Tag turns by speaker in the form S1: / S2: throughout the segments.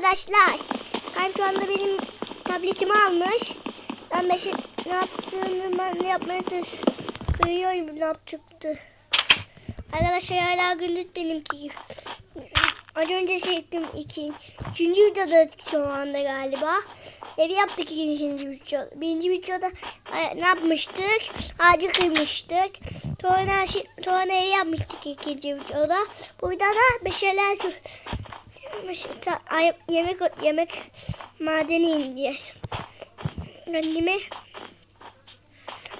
S1: arkadaşlar. Ben şu anda benim tabletimi almış. Ben beşi ne yaptığını ne yapmaya çalışıyorum. Ne yapacaktı. Arkadaşlar hala gündüz benimki. Az önce çektim iki. Üçüncü videoda şu anda galiba. Evi yaptık ikinci video. Birinci videoda e, ne yapmıştık? Ağacı kıymıştık. Sonra, şi- sonra evi yapmıştık ikinci videoda. Burada da ta- ay- yemek yemek madeni ineceğiz. Kendime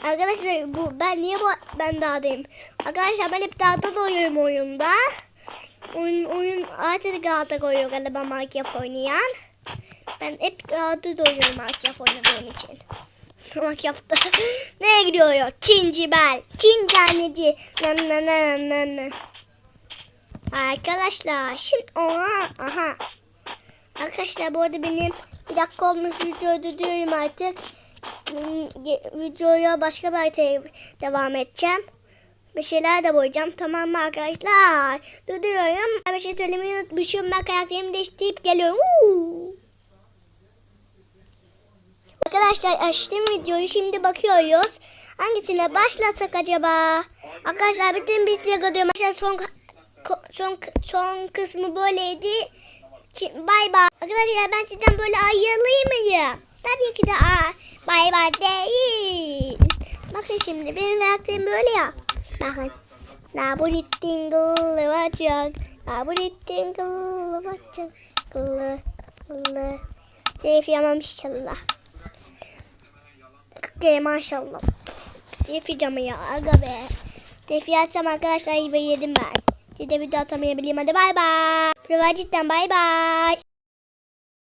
S1: Arkadaşlar bu ben niye bu ben dağdayım? Arkadaşlar ben hep dağda doyuyorum oyunda. Oyun oyun artık dağda koyuyor galiba Minecraft oynayan. Ben hep dağda doyuyorum Minecraft oynadığım için. Minecraft'ta nereye gidiyor? Çinci bel, Çin taneci. Na na na na na. Arkadaşlar şimdi oha aha. Arkadaşlar bu arada benim bir dakika olmuş videoda diyorum artık. Hmm, Videoya başka bir haritaya devam edeceğim. Bir şeyler de boyayacağım. Tamam mı arkadaşlar? Duruyorum. Bir şey söylemeyi unutmuşum. Ben karakterimi değiştirip geliyorum. Woo! Arkadaşlar açtım videoyu. Şimdi bakıyoruz. Hangisine başlatsak acaba? Arkadaşlar bütün bir size görüyorum. Arkadaşlar son, son, son kısmı böyleydi. Şimdi bay bay. Arkadaşlar ben sizden böyle ayrılayım mıyım? Tabii ki de aa, bay bay değil. Bakın şimdi benim karakterim böyle ya. Bakın. Naburi tingle vacak. Naburi tingle vacak. Gılı gılı. Seyfi yamamış inşallah. Maşallah. Seyfi camı ya aga be. Seyfi açacağım arkadaşlar ve yedim ben. Size video atamayabilirim hadi bay bay. Prova cidden bay bay.